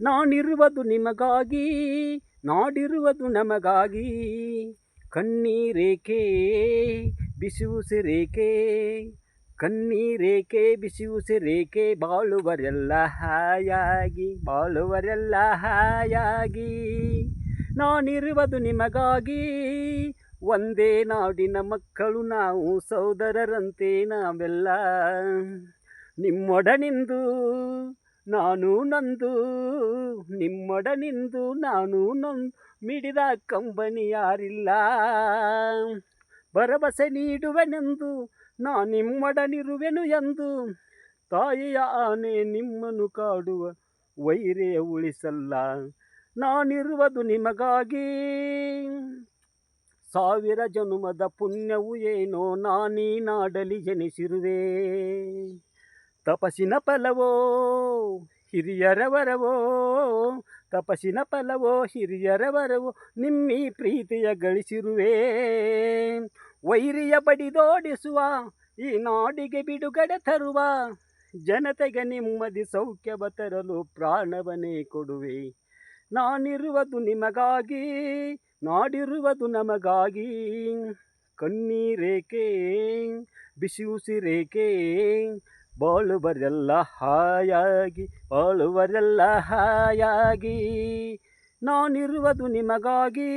ನಾನಿರುವುದು ನಿಮಗಾಗಿ, ನಾಡಿರುವುದು ನಮಗಾಗಿ. ಕಣ್ಣೀರೇಕೆ ಬಿಸಿಯುಸಿರೇಕೆ ಕಣ್ಣೀರೇಕೆ ಬಿಸಿಯುಸಿರೇಕೆ ಬಾಳುವರೆಲ್ಲ ಹಾಯಾಗಿ ಬಾಳುವರೆಲ್ಲ ಹಾಯಾಗಿ. ನಾನಿರುವುದು ನಿಮಗಾಗಿ, ಒಂದೇ ನಾಡಿನ ಮಕ್ಕಳು ನಾವು ಸೋದರರಂತೆ ನಾವೆಲ್ಲ. ನಿಮ್ಮೊಡನಿಂದು ನಾನು ನಂದು ನಿಮ್ಮೊಡನಿಂದು ನಾನು ನೊಂದು, ಮಿಡಿದ ಕಂಬನಿ ಯಾರಿಲ್ಲ ಭರವಸೆ ನೀಡುವೆನೆಂದು, ನಾ ನಿಮ್ಮೊಡನಿರುವೆನು ಎಂದು. ತಾಯಿಯ ಆನೆ ನಿಮ್ಮನ್ನು ಕಾಡುವ ವೈರೆಯ ಉಳಿಸಲ್ಲ. ನಾನಿರುವುದು ನಿಮಗಾಗಿ. ಸಾವಿರ ಜನುಮದ ಪುಣ್ಯವು ಏನೋ ನಾನೀ ನಾಡಲಿ ಜನಿಸಿರುವೆ ತಪಸ್ಸಿನ ಫಲವೋ ಹಿರಿಯರ ವರವೋ ತಪಸ್ಸಿನ ಫಲವೋ ಹಿರಿಯರ ವರವೋ ನಿಮ್ಮಿ ಪ್ರೀತಿಯ ಗಳಿಸಿರುವೆ. ವೈರಿಯ ಬಡಿದೋಡಿಸುವ ಈ ನಾಡಿಗೆ ಬಿಡುಗಡೆ ತರುವ, ಜನತೆಗೆ ನಿಮ್ಮದಿ ಸೌಖ್ಯವ ತರಲು ಪ್ರಾಣವನೇ ಕೊಡುವೆ. ನಾನಿರುವುದು ನಿಮಗಾಗಿ, ನಾಡಿರುವುದು ನಮಗಾಗಿ. ಕಣ್ಣೀರೇಕೆ ಬಿಸಿ ಉಸಿರೇಕೆ ಬಾಳುವರೆಲ್ಲ ಹಾಯಾಗಿ ಬಾಳುವರೆಲ್ಲ ಹಾಯಾಗಿ ನಾನಿರುವುದು ನಿಮಗಾಗಿ.